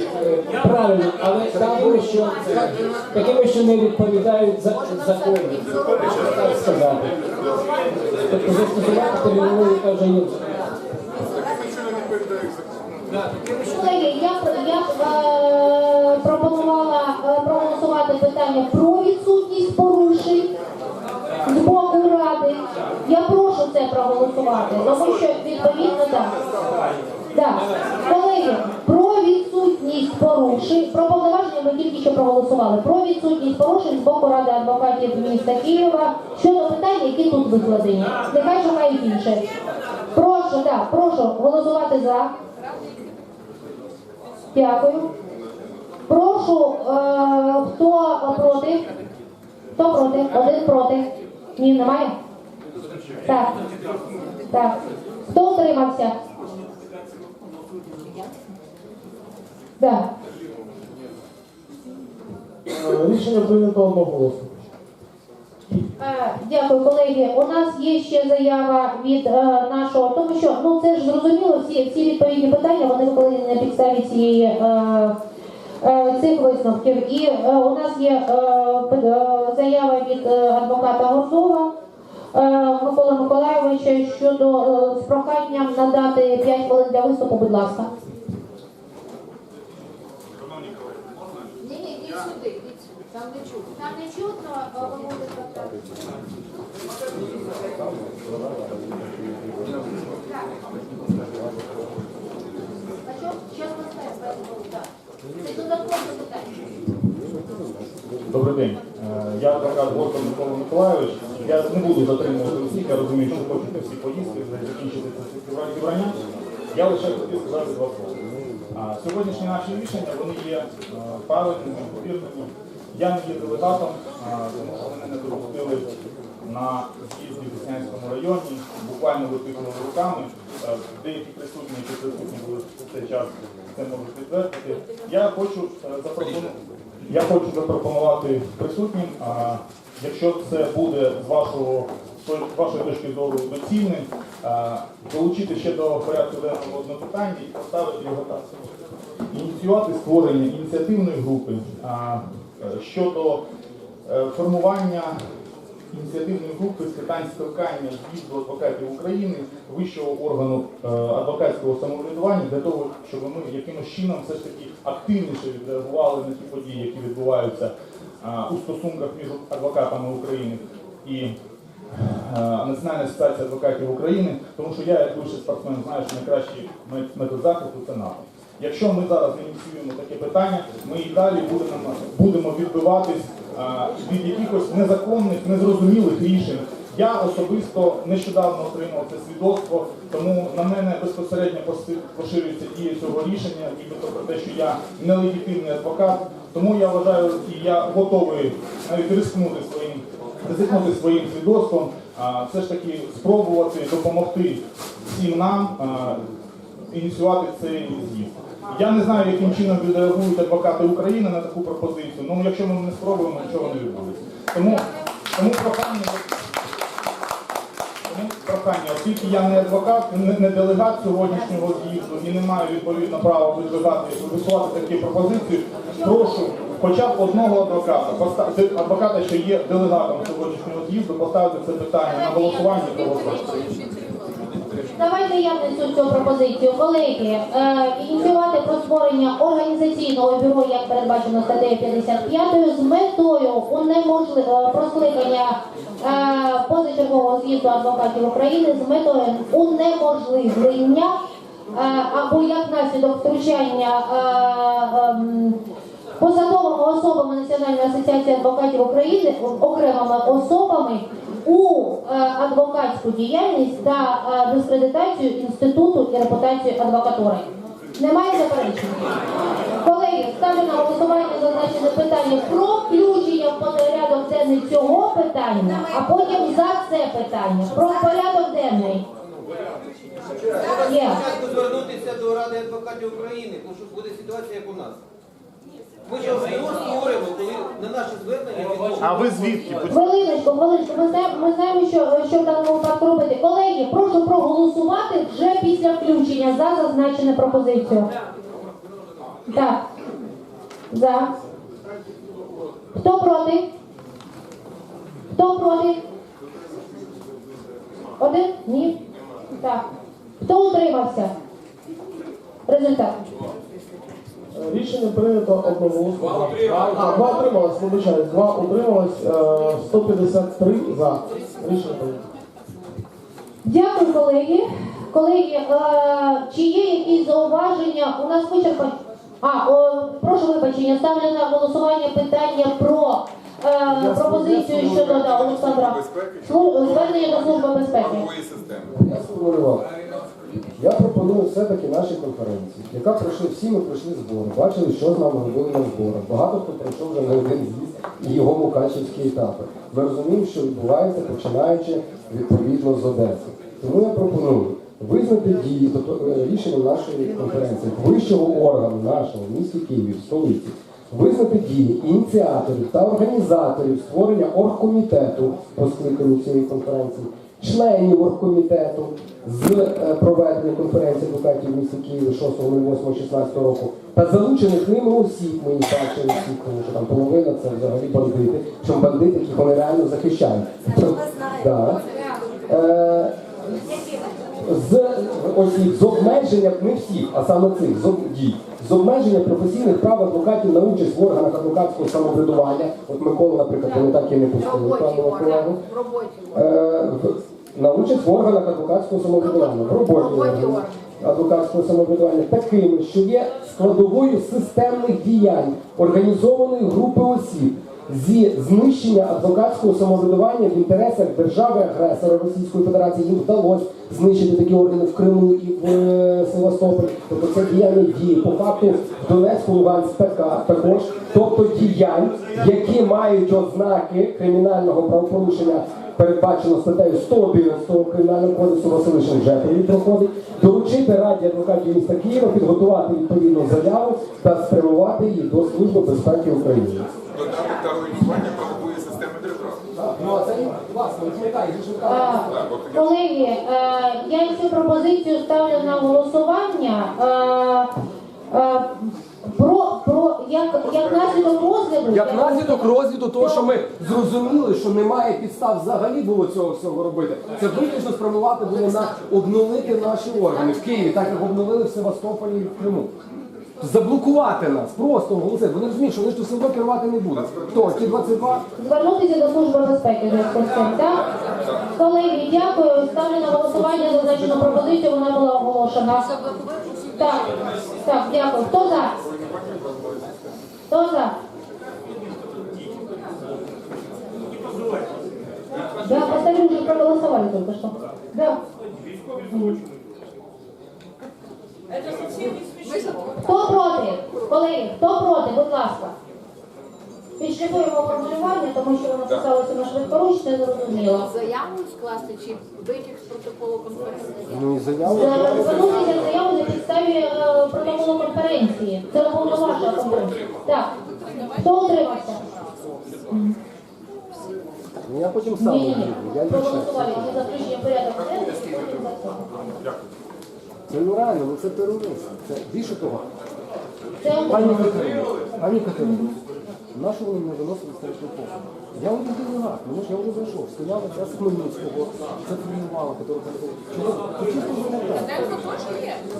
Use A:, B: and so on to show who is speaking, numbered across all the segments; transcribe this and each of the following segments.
A: е, правильно, але такими, що такими, що не відповідають за закону. Так сказати. Тобто застосувати термінологію та вже є.
B: Колеги, я, я е, пропонувала е, проголосувати питання про відсутність порушень з боку ради. Я прошу це проголосувати, тому що відповідно так. Да. Колеги, відсутність порушень, про повноваження ми тільки що проголосували. Про відсутність порушень з боку Ради адвокатів міста Києва щодо питань, які тут викладені. Нехай шукають інше. Прошу, так, прошу голосувати за. Дякую. Прошу, е, хто проти? Хто проти? Один проти. Ні, немає? Так. Так. Хто утримався? Так.
C: Е, Рішення прийнято одноголосно.
B: Е, Дякую, колеги. У нас є ще заява від е, нашого, тому що ну це ж зрозуміло, всі, всі відповідні питання вони викладені на підставі цієї е, е, цих висновків. І е, у нас є е, е, заява від адвоката Горзова. е, Микола Миколайовича щодо е, з проханням надати 5 хвилин для виступу, будь ласка. Ні, ні, йдіть сюди, йдіть сюди. Там не чутно. Там не чутно, а ви можете звертатися. А що? Щас ми так. Це додаткове питання.
D: Добрий день. Е, Я адвокат Горко Микола Миколайович. Я не буду затримувати усіх, я розумію, що хочете всі вже закінчити це зібрання. Я лише хотів сказати два слова. Сьогоднішні наші рішення вони є е, правильними, вірними. Я не є делегатом, тому що мене не допустили на з'їзді в Деснянському районі, буквально витикнули руками. Е, Деякі присутні, які присутні були в цей час, це можуть підтвердити. Я хочу е, запропонувати. Я хочу запропонувати присутнім, якщо це буде з вашого вашої точки зору доцільним, долучити ще до порядку денного одне питання і поставити його так. Ініціювати створення ініціативної групи е, щодо е, формування ініціативної групи з питань спілкання з'їзду адвокатів України, вищого органу е, адвокатського самоврядування для того, щоб ми якимось чином все ж таки активніше відреагували на ті події, які відбуваються у стосунках між адвокатами України і Національна асоціація адвокатів України, тому що я, як бивший спортсмен, знаю, що найкращий метод захисту це НАТО. Якщо ми зараз ініціюємо таке питання, ми і далі будемо, будемо відбиватись а, від якихось незаконних, незрозумілих рішень. Я особисто нещодавно отримав це свідоцтво, тому на мене безпосередньо поширюється дія цього рішення, нібито про те, що я нелегітимний адвокат. Тому я вважаю, і я готовий навіть рискнути своїм ризикнути своїм свідоцтвом, все ж таки спробувати допомогти всім нам ініціювати цей з'їзд. Я не знаю, яким чином відреагують адвокати України на таку пропозицію. Ну, якщо ми не спробуємо, нічого не відбудеться. Тому, тому прохання. Прохання, оскільки я не адвокат, не, не делегат сьогоднішнього з'їзду і не маю відповідно права висувати такі пропозиції, прошу хоча б одного адвоката, адвоката, що є делегатом сьогоднішнього з'їзду, поставити це питання на голосування.
B: Давайте я внесу цю пропозицію. Колеги, е, ініціювати про створення організаційного бюро, як передбачено статтею 55, з метою унеможливого проскликання е, позачергового з'їзду адвокатів України з метою унеможливлення е, або як наслідок втручання е, посадовими особами Національної асоціації адвокатів України окремими особами у е, адвокатську діяльність та е, дискредитацію інституту і репутацію адвокатури. Немає заперечень? Колеги, ставлю на голосування зазначене питання про включення в порядок денний цього питання, а потім за це питання. Про порядок денний. Є.
E: Звернутися до Ради адвокатів України, тому що буде ситуація, як у нас. Ми ж його створимо, коли на наше звернення відмовили.
D: А ви звідки?
B: Хвилиночку, хвилиночку. Ми знаємо, ми знаємо, що, що в даному випадку робити. Колеги, прошу проголосувати вже після включення за зазначену пропозицію. Так. За. Хто проти? Хто проти? Один? Ні. Так. Хто утримався? Результат.
C: Е, Рішення прийнято одноголосно. А, два утрималось, вибачаюсь, два утрималось, е, 153 за. Рішення прийнято.
B: Дякую, колеги. Колеги, е, чи є якісь зауваження? У нас вичерпані. А, о, прошу вибачення, ставлю на голосування питання про е, пропозицію щодо да, Олександра. Слу- Звернення до Служби безпеки.
F: правової системи.
G: Я сформулював. Я пропоную все-таки нашій конференції, яка пройшли всі, ми пройшли збори, бачили, що з нами робили на зборах. Багато хто пройшов вже не один з'їзд і його мукачівські етапи. Ми розуміємо, що відбувається, починаючи відповідно з Одеси. Тому я пропоную визнати дії тобто, рішення нашої конференції, вищого органу нашого в місті Києві, в столиці, визнати дії ініціаторів та організаторів створення оргкомітету по скликанню цієї конференції, членів оргкомітету з е, проведення конференції адвокатів в місті Києві 6.08.16 року та залучених ними ми їх бачили всі, тому що там половина це взагалі бандити, причому бандити, яких вони реально захищають. Да. Е, з осіб з обмеженням не всіх, а саме цих з дій, з обмеження професійних прав адвокатів на участь в органах адвокатського самоврядування. От Микола, наприклад, вони так і не пустили пану колегу. На участь в органах адвокатського самоврядування, в роботі органів адвокатського самоврядування. Такими, що є складовою системних діянь організованої групи осіб зі знищення адвокатського самоврядування в інтересах держави-агресора Російської Федерації. Їм вдалося знищити такі органи в Криму і в е, Севастополі. Тобто це діяння дії по факту в Донецьку, Луганськ така- також. Тобто діянь, які мають ознаки кримінального правопорушення передбачено статтею 111 Кримінального кодексу Василишин вже тоді проходить, доручити Раді адвокатів міста Києва підготувати відповідну заяву та спрямувати її до Служби безпеки України.
F: Додати та руйнування правової системи держави.
G: Ну а це власне, відмикає,
B: Колеги, е, я цю пропозицію ставлю на голосування. Е, е, Про, про як, як наслідок розгляду
G: Як наслідок розвіду того, що ми зрозуміли, що немає підстав взагалі було цього всього робити, це виключно спрямувати було на обновити наші органи в Києві, так як обновили в Севастополі і в Криму. Заблокувати нас, просто оголосити. Вони розуміють, що вони ж тут одно керувати не будуть. Хто? Ті 22?
B: звернутися до служби безпеки так? Колеги, дякую. Ставлю на голосування зазначену пропозицію, вона була оголошена. Так, так, дякую. Хто за? Хто за? Да, поставили уже проголосовали только что. Да. Хто проти? Колеги, хто проти? Будь ласка. Підшліфуємо формулювання, тому що воно писалося на швидкоруч, не зрозуміло.
H: Заяву скласти чи витяг з протоколу конференції?
G: Ну і заяву.
B: Звернутися заяву на підставі е, протоколу конференції. Це уповноважена конференція. Так. Хто утримався?
G: Ну я потім сам
B: Ні, ні.
G: Я лічно.
B: Проголосували. Ці за включення в порядок денний, потім за це.
G: Це ну реально, ну це терорист. Це більше того.
B: Це
G: Пані
B: утримався.
G: Катерина, пані Катерина, на що вони не виносили страшну послугу? Я один делегат, ну ж я вже зайшов, стояла ця Хмельницького, це тренувала, яка Чого? Ти чисто замовляєш?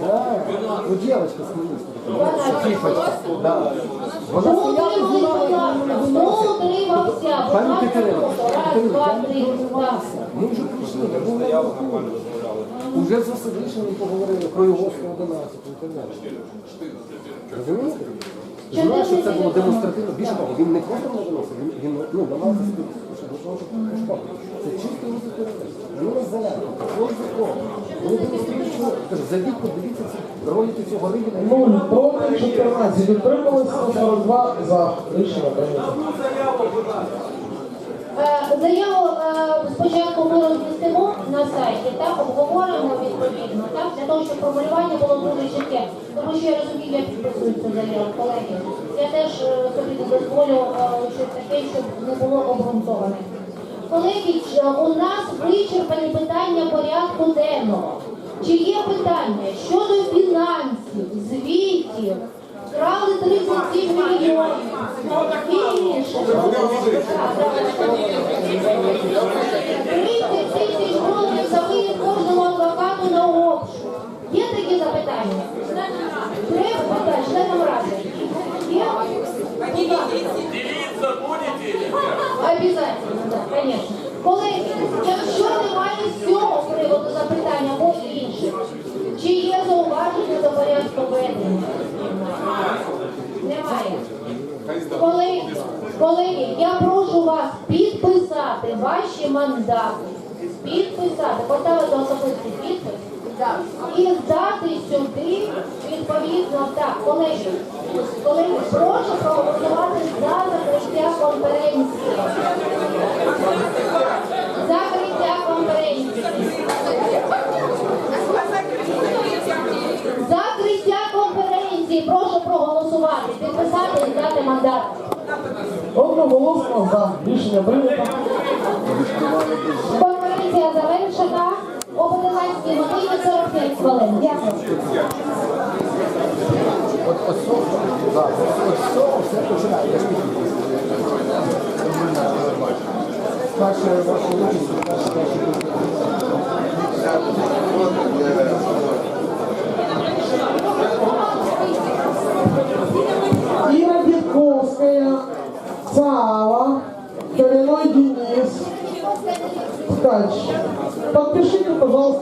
G: Да, ну дівчинка з Хмельницького. Тихочка, да. Вона стояла знімала, і вона
B: Хто
G: не
B: утримався? Будь
G: Пані
B: ласка,
G: Катерина.
B: Раз,
G: Катерина,
B: два,
G: я
B: три.
G: не
B: Так.
G: Ми вже прийшли, ми були на рахунку. Уже за Садишиним поговорили про його 111 і так далі. Розумієте? Знаєш, що це було демонстративно. Більше того, він не просто не він, він ну, намагався спілкуватися до того, щоб пошкодити. Це чисто терористи. Вони нас залякали. Кожен закон. Вони демонструють, що кажуть, зайдіть, подивіться ці ролики цього ригіна.
C: 0 проти 14. Утрималось 142 за. Рішення будь
B: Е, Заяву е, спочатку ми розмістимо на сайті, так, обговоримо відповідно, так, для того, щоб формулювання було дуже чітке. Тому що я розумію, як підписують цю заяву, колеги. Я теж е, собі не дозволю е, щось таке, щоб не було обґрунтоване. Колеги, у нас вичерпані питання порядку денного. Чи є питання щодо фінансів, звітів, Вкрали 37 мільйонів. Більше. 30 тисяч доларів за виїзд кожному адвокату на обшук. Є такі запитання? Треба членам ради. Є? Обязательно, да, конечно. Колеги, якщо немає з цього приводу запитання або інших, чи є зауваження до порядку ведення? Немає. Колеги, колеги, я прошу вас ваші мандати. Підписати, поставити особистий підпис. І здати сюди відповідно так, колеги. Колеги, прошу проголосувати за закриття конференції. Закриття конференції. Закриття конференції. Прошу проголосувати, підписати і здати мандат.
C: Одноголосно за. Рішення прийнято.
G: От ось цього, да, от з цього все починається. Перше вашу участь, перше вашу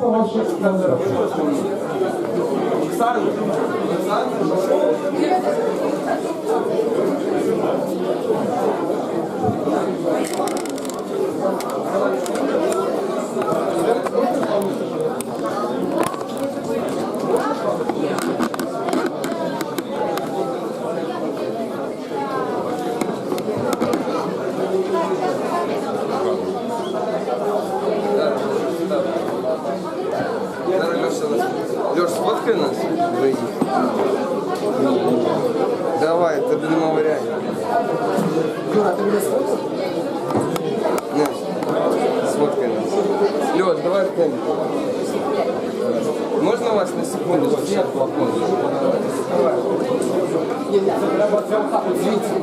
C: пожалуйста, ваши мандаты.
I: Давай в Можно у вас на секунду? вообще
G: от балкона? це треба звідси.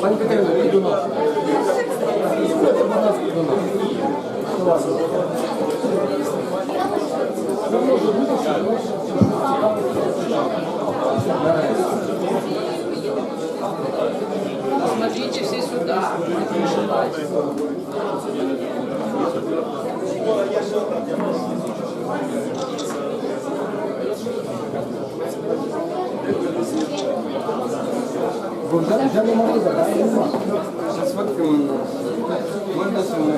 G: Пані Катерина, йди до нас. Будь ласка, до нас. Будь ласка.
H: Смотрите все сюда.
G: Ви вже, вже не могли забрати, нема.
I: Сфоткай мене. Можна зі с вами?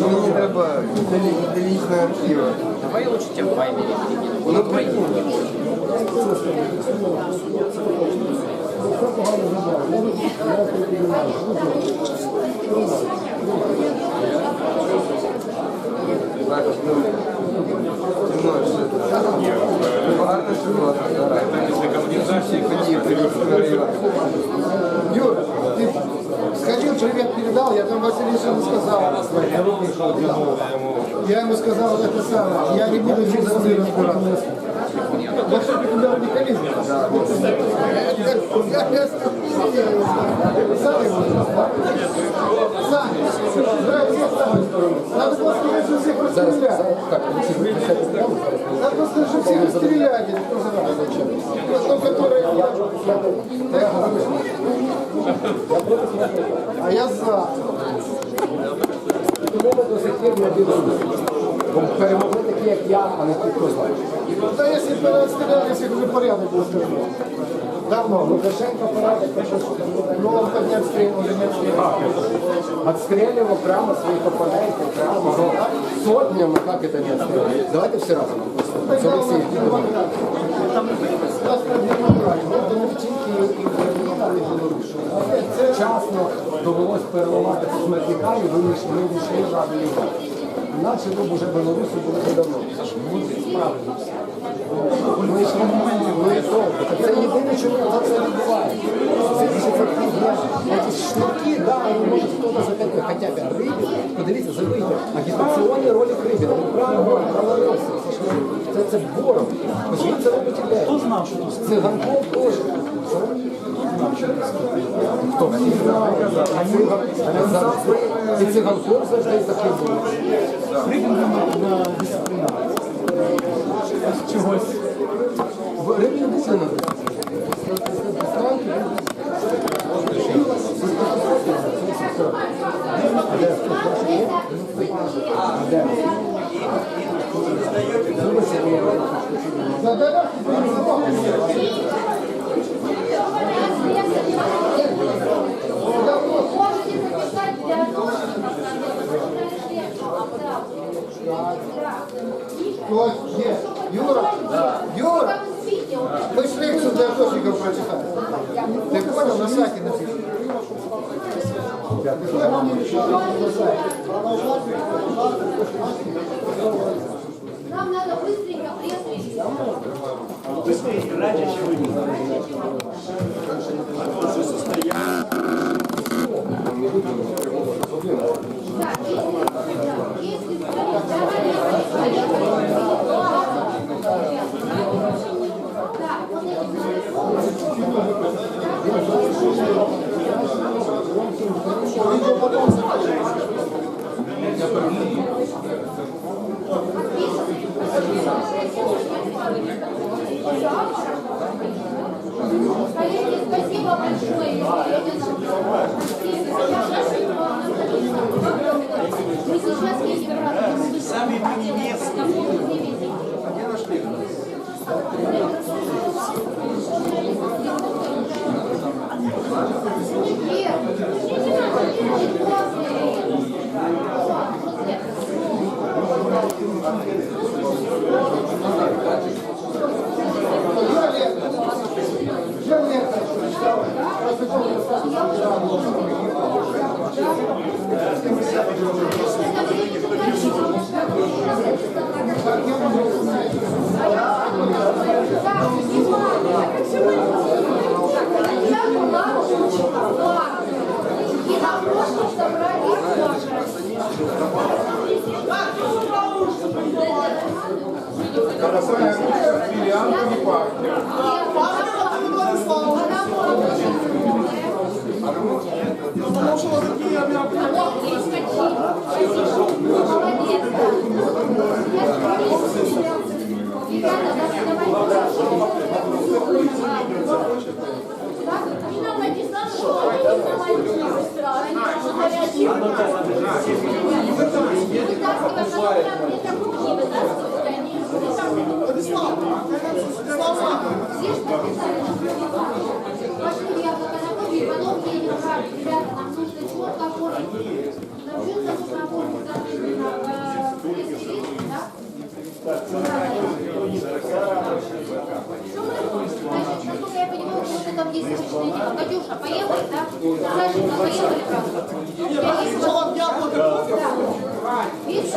I: Ну, Мені треба до лічного архіву.
J: Давай лучше тебе в вайбере.
I: Ну, прикинь. Так, ну, ти можеш. Гарно, що було. Ході, привіт, район.
K: Юр, ты сходил, привет передал, я там Василису сказал. Я ему сказал это самое, я не буду здесь за мной разбираться. Во что ты туда радикализм? Да. Сами Сами. Надо было сказать, что всех
G: Зараз,
K: расстрелять.
G: зараз, так, Олексій, ви присядьте прямо, зараз.
K: Надо было сказать, что всех расстрелять. или кто знает зачем. Ну, которые... А я за.
G: ефір на Білорусі. Бо перемогли такі, як я, а не ті, хто знає.
K: Да если бы расстрелялись, их уже порядок был скажу. Давно.
G: Лукашенко порядок, потому что
K: Но он хоть не отстреливал, уже не отстреливал.
G: отстреливал прямо своих оппонентов, прямо сотнями, как это не отстреливать. Давайте все разом. Це Олексій.
K: Раз проблема брать.
G: Ну, тому тільки і Україна, і Білорусь. Вчасно довелось переламати смертні камі, ви ви б уже Білорусі були давно. Це єдине, за це відбувається. Це ефективні якісь шнурки, да, і може хтось захотів, хоча б рибі. Подивіться, забийте. Агітаційні ролі рибі. Ну, правильно, правильно. Це, це бором. Він це робить ідея. Хто знав, що тут? Це Ганков теж. Хто? А циган- завжди. І циганков завжди такий був. Чогось. Рибін був не надо.
K: Да, да, да.
B: Можете записать для
K: Вот, где? Юра? Юра? Мы ж лекцию для охотников прочитали. Ты понял, на сайте написано.
B: Нам надо быстренько пресс Коллеги, спасибо большое. Мы сейчас едем в Сами И Associação é filiado do Катюша, поехали, да? Сашенька, поехали, правда? Видишь?